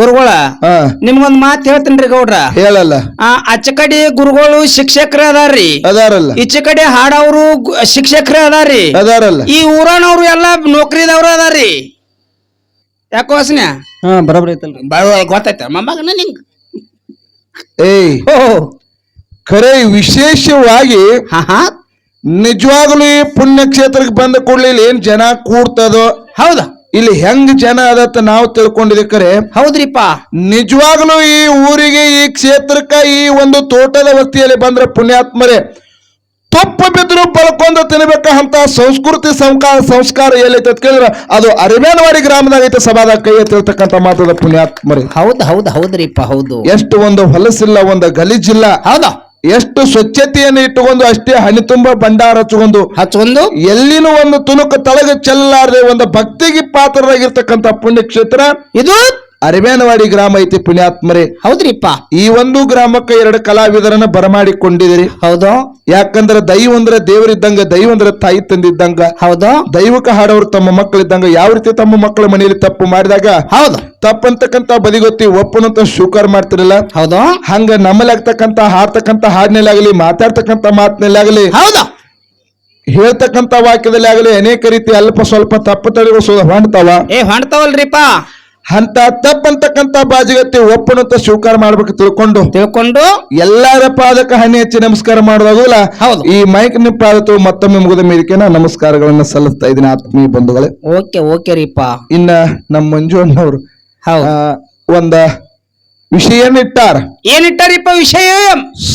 ಗುರುಗಳ ನಿಮ್ಗೊಂದ್ ಮಾತ್ ಹೇಳ್ತೇನ್ರಿ ಗೌಡ್ರ? ಹೇಳಲ್ಲ. ಆಚೆ ಕಡೆ ಗುರುಗಳು ಶಿಕ್ಷಕರ ಅದಾರ್ರಿ. ಅದಾರಲ್ಲ. ಈಚೆ ಕಡೆ ಹಾಡವ್ರು ಶಿಕ್ಷಕರೇ ಅದಾರ್ರಿ. ಅದಾರಲ್ಲ. ಈ ಊರನವ್ರು ಎಲ್ಲಾ ನೌಕರಿದವ್ರು ಅದಾರ್ರಿ. ಯಾಕೋ ವಾಸನೆ? ಹಾ ಬರೋಬ್ರಿ ಐತಲ್ರಿ. ಗೊತ್ತಾಯ್ತ. ಮೊಮ್ಮಗನ ನಿಂಗ್. ಏಯ್ ಖರೆ ವಿಶೇಷವಾಗಿ ನಿಜವಾಗ್ಲೂ ಈ ಪುಣ್ಯಕ್ಷೇತ್ರಕ್ಕೆ ಬಂದ ಕೂಡಲೇ ಏನ್ ಜನ ಕೂಡ್ತದೋ ಹೌದಾ. ಇಲ್ಲಿ ಹೆಂಗ್ ಜನ ಅದತ್ತ ನಾವು ತಿಳ್ಕೊಂಡಿದ್ದಕ್ಕರೆ ಹೌದ್ರಿಪ್ಪ. ನಿಜವಾಗ್ಲೂ ಈ ಊರಿಗೆ ಈ ಕ್ಷೇತ್ರಕ್ಕ ಈ ಒಂದು ತೋಟದ ವಸ್ತಿಯಲ್ಲಿ ಬಂದ್ರೆ ಪುಣ್ಯಾತ್ಮರೇ. ತುಪ್ಪ ಬಿದ್ರು ಬಳ್ಕೊಂಡು ತಿನ್ಬೇಕಂತ ಸಂಸ್ಕೃತಿ ಸಂಸ್ಕಾರ ಸಂಸ್ಕಾರ ಎಲ್ಲೈತೆ ಕೇಳಿದ್ರೆ? ಅದು ಅರಿಮೇನವಾಡಿ ಗ್ರಾಮದಾಗ ಐತೆ ಸಭಾದ ಕೈ ಎತ್ತಿರ್ತಕ್ಕಂಥ ಮಾತದ ಪುಣ್ಯಾತ್ಮರಿ. ಹೌದು ಹೌದು ಹೌದ್ರಿಪ್ಪ ಹೌದು. ಎಷ್ಟು ಒಂದು ಹೊಲಸಿಲ್ಲ ಒಂದು ಗಲೀಜಿಲ್ಲ. ಹೌದಾ. ಎಷ್ಟು ಸ್ವಚ್ಛತೆಯನ್ನು ಇಟ್ಟುಕೊಂಡು ಅಷ್ಟೇ ಹನಿ ತುಂಬ ಭಂಡಾರ ಹಚ್ಕೊಂಡು ಹಚ್ಚಿಕೊಂಡು ಎಲ್ಲಿನೂ ಒಂದು ತುಣುಕು ತಳಗ ಚೆಲ್ಲಾರದೆ ಒಂದು ಭಕ್ತಿಗೆ ಪಾತ್ರರಾಗಿರ್ತಕ್ಕಂಥ ಪುಣ್ಯಕ್ಷೇತ್ರ. ಇದು ಅರಿಮೇನವಾಡಿ ಗ್ರಾಮ ಐತಿ ಪುಣ್ಯಾತ್ಮರೇ. ಹೌದ್ರಿಪ್ಪ. ಈ ಒಂದು ಗ್ರಾಮಕ್ಕೆ ಎರಡು ಕಲಾವಿದರನ್ನ ಬರಮಾಡಿಕೊಂಡಿದ್ರಿ. ಹೌದು. ಯಾಕಂದ್ರೆ ದೈವ ಅಂದ್ರೆ ದೇವರಿದ್ದಂಗ ದೈವ ಅಂದ್ರೆ ತಾಯಿ ತಂದಿದ್ದಂಗ. ಹೌದು. ದೈವಕ ಹಾಡೋರು ತಮ್ಮ ಮಕ್ಕಳಿದ್ದಂಗ ಯಾವ ರೀತಿ ತಮ್ಮ ಮಕ್ಕಳ ಮನೆಯಲ್ಲಿ ತಪ್ಪು ಮಾಡಿದಾಗ ಹೌದು. ತಪ್ಪಂತಕ್ಕಂತ ಬದಿಗೊತ್ತಿ ಒಪ್ಪನಂತ ಶುಕರ್ ಮಾಡ್ತಿರಲ್ಲ ಹೌದು. ಹಂಗ ನಮ್ಮಲ್ಲಿ ಆಗ್ತಕ್ಕಂತ ಹಾಡ್ತಕ್ಕಂತ ಹಾಡಿನಲ್ಲಾಗಲಿ ಮಾತಾಡ್ತಕ್ಕಂತ ಮಾತಿನಲ್ಲಾಗಲಿ ಹೌದಾ. ಹೇಳ್ತಕ್ಕಂತ ವಾಕ್ಯದಲ್ಲಿ ಆಗಲಿ ಅನೇಕ ರೀತಿ ಅಲ್ಪ ಸ್ವಲ್ಪ ತಪ್ಪು ತಡೆಗಳು ಹೊಂಡ್ತಾವ ಏ ಹೊಂಡ್ತಾವಲ್ರಿಪ್ಪ ಅಂತ ತಪ್ಪಂತಕ್ಕಂತ ಬಾಜಿಗತ್ತಿ ಒಪ್ಪನಂತ ಸ್ವೀಕಾರ ಮಾಡ್ಬೇಕು ತಿಳ್ಕೊಂಡು ತಿಳ್ಕೊಂಡು ಎಲ್ಲರ ಪಾದಕ ಹನಿ ಹಚ್ಚಿ ನಮಸ್ಕಾರ ಮಾಡುವಾಗಲ್ಲ ಹೌದು. ಈ ಮೈಕ್ ಪಾದತು ಮತ್ತೊಮ್ಮೆ ಮುಗಿದ ಮೇಲಿಕೆ ನಾ ನಮಸ್ಕಾರಗಳನ್ನ ಸಲ್ಲಿಸ್ತಾ ಇದ್ದೀನಿ ಆತ್ಮೀಯ ಬಂಧುಗಳೇ. ಓಕೆ ಓಕೆ ರೀಪ. ಇನ್ನ ನಮ್ಮ ಮಂಜು ಅಣ್ಣವ್ರು ಒಂದ ವಿಷಯ ಇಟ್ಟಾರ ಏನಿಟ್ಟಾರಿಪ್ಪ ವಿಷಯ?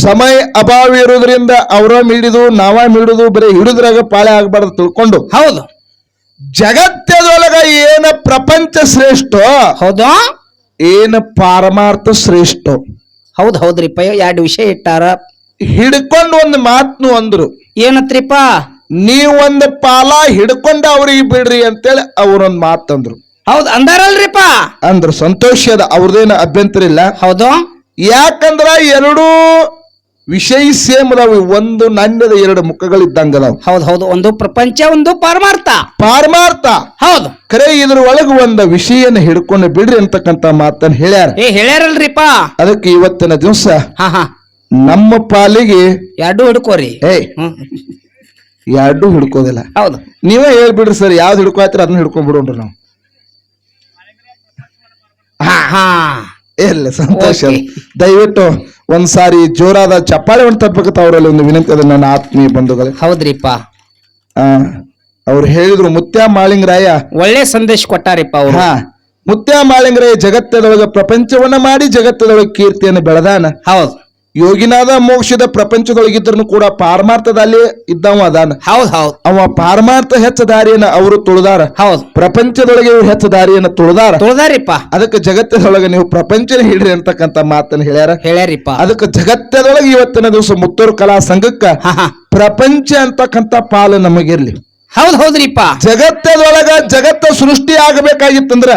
ಸಮಯ ಅಭಾವ ಇರೋದ್ರಿಂದ ಅವರ ಮೀಡಿದು ನಾವ ಮಿಡಿದು ಬರೀ ಹಿಡಿದ್ರಾಗ ಪಾಳೆ ಆಗ್ಬಾರ್ದು ತಿಳ್ಕೊಂಡು. ಹೌದು. ಜಗತ್ತದೊಳಗ ಏನ ಪ್ರಪಂಚ ಶ್ರೇಷ್ಠ ಹೌದಾ? ಏನ ಪಾರಮಾರ್ಥ ಶ್ರೇಷ್ಠ? ಹೌದ್ ಹೌದ್ರಿಪ್ಪ ಎರಡು ವಿಷಯ ಇಟ್ಟಾರ. ಹಿಡ್ಕೊಂಡು ಒಂದು ಮಾತ್ನು ಅಂದ್ರು. ಏನತ್ರಿಪ್ಪ? ನೀವ್ ಒಂದು ಪಾಲ ಹಿಡ್ಕೊಂಡು ಅವ್ರಿಗೆ ಬಿಡ್ರಿ ಅಂತೇಳಿ ಅವ್ರೊಂದ್ ಮಾತಂದ್ರು ಹೌದ್ ಅಂದಾರಲ್ರಿಪ್ಪ? ಅಂದ್ರು. ಸಂತೋಷದ ಅವ್ರದೇನು ಅಭ್ಯಂತರ ಇಲ್ಲ. ಹೌದು. ಯಾಕಂದ್ರ ಎರಡೂ ವಿಷಯ ಸೇಮ್ ಅದಾವ ಒಂದು ನಾಣ್ಯದ ಎರಡು ಮುಖಗಳು ಇದ್ದಂಗ ಹೌದು ಹೌದು. ಒಂದು ಪ್ರಪಂಚ ಒಂದು ಪರಮಾರ್ಥ. ಪಾರಮಾರ್ಥ. ಹೌದು. ಕರೆ ಇದ್ರ ಒಳಗ ಒಂದ ವಿಷಯನ ಹಿಡ್ಕೊಂಡು ಬಿಡ್ರಿ ಅಂತಕ್ಕಂತ ಮಾತನ್ನ ಹೇಳ್ಯಾರ. ಏ ಹೇಳ್ಯಾರಲ್ರಿಪ್ಪ. ಅದಕ್ಕೆ ಇವತ್ತಿನ ದಿವಸ ಹಾ ಹಾ. ನಮ್ಮ ಪಾಲಿಗೆ ಎರಡು ಹಿಡ್ಕೋರಿ. ಏಯ್ ಹ್ಮ್. ಎರಡು ಹಿಡ್ಕೋದಿಲ್ಲ. ಹೌದು. ನೀವೇ ಹೇಳ್ಬಿಡ್ರಿ ಸರ್ ಯಾವ್ದು ಹಿಡ್ಕೊಳ್ತೀರ ಅದನ್ನ ಹಿಡ್ಕೊಂಡ್ ಬಿಡೋಣ ನಾವು. ಹಾ ಹಾ. ಇಲ್ಲ ಸಂತೋಷ ದಯವಿಟ್ಟು ಒಂದ್ಸಾರಿ ಜೋರಾದ ಚಪ್ಪಾಳೆ ಒಂದು ತಪ್ಪಕತ್ತ ಅವರಲ್ಲಿ ಒಂದು ವಿನಂತಿ ಅದ ನನ್ನ ಆತ್ಮೀಯ ಬಂಧುಗಳೇ. ಹೌದ್ರಿಪ್ಪ. ಆ ಅವ್ರು ಹೇಳಿದ್ರು ಮುತ್ಯ ಮಾಳಿಂಗರಾಯ. ಒಳ್ಳೆ ಸಂದೇಶ ಕೊಟ್ಟಾರಿಪ್ಪ ಅವ್ರು. ಹಾ ಮುತ್ಯ ಮಾಳಿಂಗರಾಯ ಜಗತ್ತದೊಳಗೆ ಪ್ರಪಂಚವನ್ನ ಮಾಡಿ ಜಗತ್ತದೊಳಗೆ ಕೀರ್ತಿಯನ್ನು ಬೆಳೆದಾನ. ಹೌದು. ಯೋಗಿನಾದ ಮೋಕ್ಷದ ಪ್ರಪಂಚದೊಳಗಿದ್ರು ಕೂಡ ಪಾರಮಾರ್ಥದಲ್ಲಿ ಇದ್ದವ ಅದಾನ. ಹೌದ್ ಹೌದ್. ಅವ ಪಾರಮಾರ್ಥ ಹೆಚ್ಚ ದಾರಿಯನ್ನ ಅವರು ತುಳಿದಾರ. ಹೌದ್. ಪ್ರಪಂಚದೊಳಗೆ ಇವ್ರು ಹೆಚ್ಚ ದಾರಿಯನ್ನ ತುಳಿದಾರ. ತುಳಿದಾರಿಪ್ಪ. ಅದಕ್ಕೆ ಜಗತ್ತದೊಳಗೆ ನೀವು ಪ್ರಪಂಚನ ಹಿಡ್ರಿ ಅಂತಕ್ಕಂತ ಮಾತನ್ನ ಹೇಳ್ಯಾರ. ಹೇಳ್ಯಾರಿಪ್ಪ. ಅದಕ್ಕೆ ಜಗತ್ತದೊಳಗೆ ಇವತ್ತಿನ ದಿವಸ ಮುತ್ತೂರು ಕಲಾ ಸಂಘಕ್ಕ ಪ್ರಪಂಚ ಅಂತಕ್ಕಂತ ಪಾಲು ನಮಗಿರ್ಲಿ. ಹೌದ್ ಹೌದ್ರಿಪ್ಪ. ಜಗತ್ತದೊಳಗ ಜಗತ್ತ ಸೃಷ್ಟಿ ಆಗಬೇಕಾಗಿತ್ತಂದ್ರ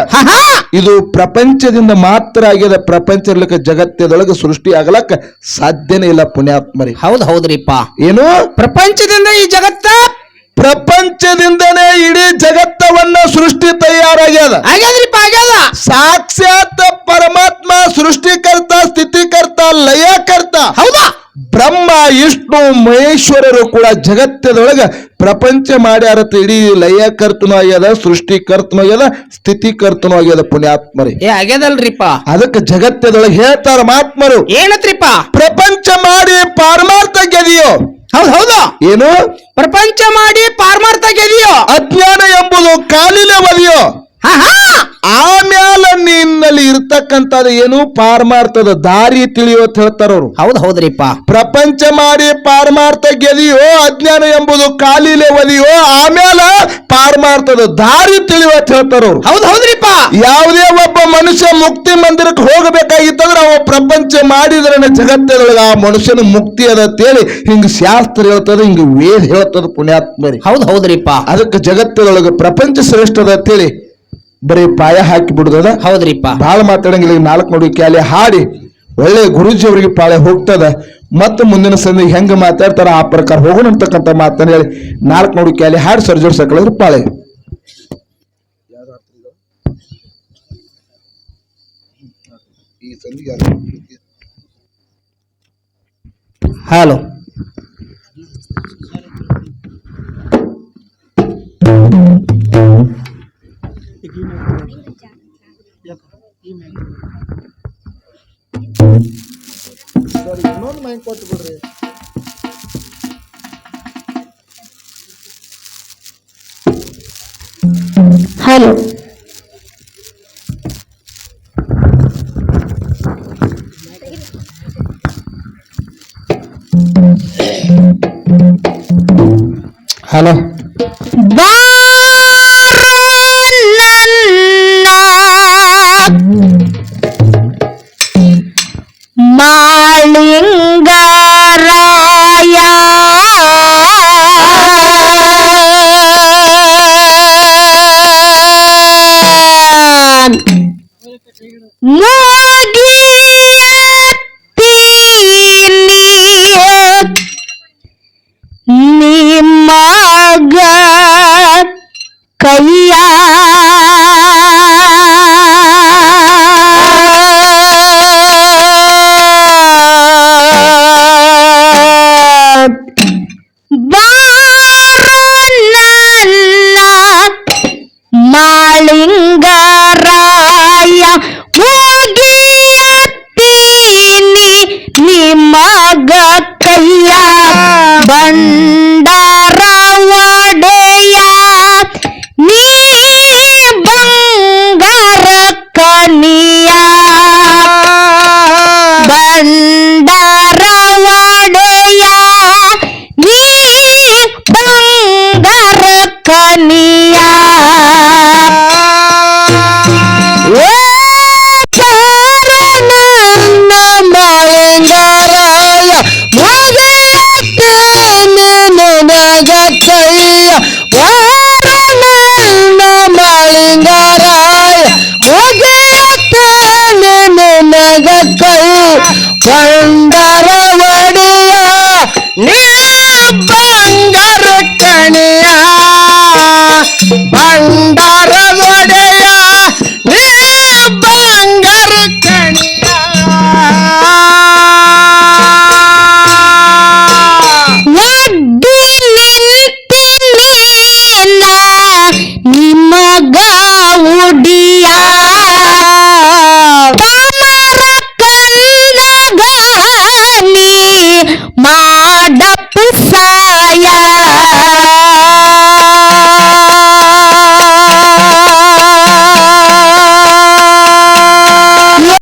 ಇದು ಪ್ರಪಂಚದಿಂದ ಮಾತ್ರ ಆಗ್ಯದ ಪ್ರಪಂಚ ಇರ್ಲಿಕ್ಕೆ ಜಗತ್ತದೊಳಗೆ ಸೃಷ್ಟಿ ಆಗ್ಲಕ್ಕ ಸಾಧ್ಯನೇ ಇಲ್ಲ ಪುಣ್ಯಾತ್ಮರಿ. ಹೌದ್ ಹೌದ್ರಿಪ್ಪ. ಏನು? ಪ್ರಪಂಚದಿಂದ ಈ ಜಗತ್ತ ಪ್ರಪಂಚದಿಂದನೇ ಇಡೀ ಜಗತ್ತವನ್ನ ಸೃಷ್ಟಿ ತಯಾರಾಗ್ಯದ. ಆಗ್ಯಾದ್ರಿಪ್ಪ ಆಗ್ಯಾದ. ಸಾಕ್ಷಾತ್ ಪರಮಾತ್ಮ ಬ್ರಹ್ಮ ವಿಷ್ಣು ಮಹೇಶ್ವರರು ಕೂಡ ಜಗತ್ತದೊಳಗೆ ಪ್ರಪಂಚ ಮಾಡ್ಯಾರತ ಇಡೀ ಲಯಕರ್ತನೂ ಆಗ್ಯದ ಸೃಷ್ಟಿಕರ್ತನೂ ಆಗ್ಯದ ಸ್ಥಿತಿಕರ್ತನೂ ಆಗ್ಯದ ಪುಣ್ಯಾತ್ಮರಿ. ಏ ಆಗ್ಯಾದಲ್ರಿಪ್ಪ. ಅದಕ್ಕೆ ಜಗತ್ತದೊಳಗೆ ಹೇಳ್ತಾರ ಮಹಾತ್ಮರು. ಏನತ್ರಿಪ್ಪ? ಪ್ರಪಂಚ ಮಾಡಿ ಪಾರಮಾರ್ಥ ಗೆದಿಯೋ. ಹೌದ್ ಹೌದು. ಏನು? ಪ್ರಪಂಚ ಮಾಡಿ ಪಾರಮಾರ್ಥ ಗೆದಿಯೋ. ಅಜ್ಞಾನ ಎಂಬುದು ಕಾಲಿನ ಒದಿಯೋ ಹಾ. ಹಾ ಆಮ್ಯಾಲ ನಿನ್ನಲ್ಲಿ ಇರ್ತಕ್ಕಂಥದ್ದು ಏನು? ಪಾರಮಾರ್ಥದ ದಾರಿ ತಿಳಿಯೋತ್ ಹೇಳ್ತಾರವ್ರು ಹೌದ್ ಹೌದ್ರಿಪ್ಪ. ಪ್ರಪಂಚ ಮಾಡಿ ಪಾರಮಾರ್ಥ ಗೆದಿಯೋ ಅಜ್ಞಾನ ಎಂಬುದು ಕಾಲಿಲೆ ಒದಿಯೋ ಆಮ್ಯಾಲ ಪಾರಮಾರ್ಥದ ದಾರಿ ತಿಳಿಯೋತ್ ಹೇಳ್ತಾರವ್ರು ಹೌದ್ ಹೌದ್ರಿಪ್ಪ. ಯಾವುದೇ ಒಬ್ಬ ಮನುಷ್ಯ ಮುಕ್ತಿ ಮಂದಿರಕ್ಕೆ ಹೋಗಬೇಕಾಗಿತ್ತಂದ್ರೆ ಅವ ಪ್ರಪಂಚ ಮಾಡಿದ್ರೆ ಜಗತ್ತದೊಳಗೆ ಆ ಮನುಷ್ಯನ ಮುಕ್ತಿ ಅದ ಅಂತೇಳಿ ಹಿಂಗ ಶಾಸ್ತ್ರ ಹೇಳ್ತದ ಹಿಂಗ ವೇದ ಹೇಳ್ತದ ಪುಣ್ಯಾತ್ಮರಿ ಹೌದ್ ಹೌದ್ರಿಪ್ಪ. ಅದಕ್ಕೆ ಜಗತ್ತದೊಳಗೆ ಪ್ರಪಂಚ ಶ್ರೇಷ್ಠದ ಅಂತೇಳಿ ಬರೀ ಪಾಯ ಹಾಕಿ ಬಿಡುದದ? ಹೌದ್ರಿಪ್ಪ. ಬಹಳ ಮಾತಾಡಂಗಿಲ್ಲ ಈಗ ನಾಲ್ಕು ನೋಡಿ ಕ್ಯಾಲಿ ಹಾಡಿ ಒಳ್ಳೆ ಗುರುಜಿ ಅವರಿಗೆ ಪಾಳೆ ಹೋಗ್ತದ. ಮತ್ತೆ ಮುಂದಿನ ಸಂಧಿ ಹೆಂಗ ಮಾತಾಡ್ತಾರ ಆ ಪ್ರಕಾರ ಹೋಗೋಣ ಅಂತಕ್ಕಂಥ ಮಾತನ್ನ ಹೇಳಿ ನಾಲ್ಕು ನೋಡಿ ಕ್ಯಾಲಿ ಹಾಡಿ ಸರ್ಜೋಡ್ ಸಕಳಿದ್ರು ಪಾಳೆ. ಹಲೋ ಸರ್ ಇನ್ನೊಂದು ಮೈಕ್ ಕೊಟ್ಟು ಬಿಡ್ರಿ hello hello Malingaraya lagi jagat ko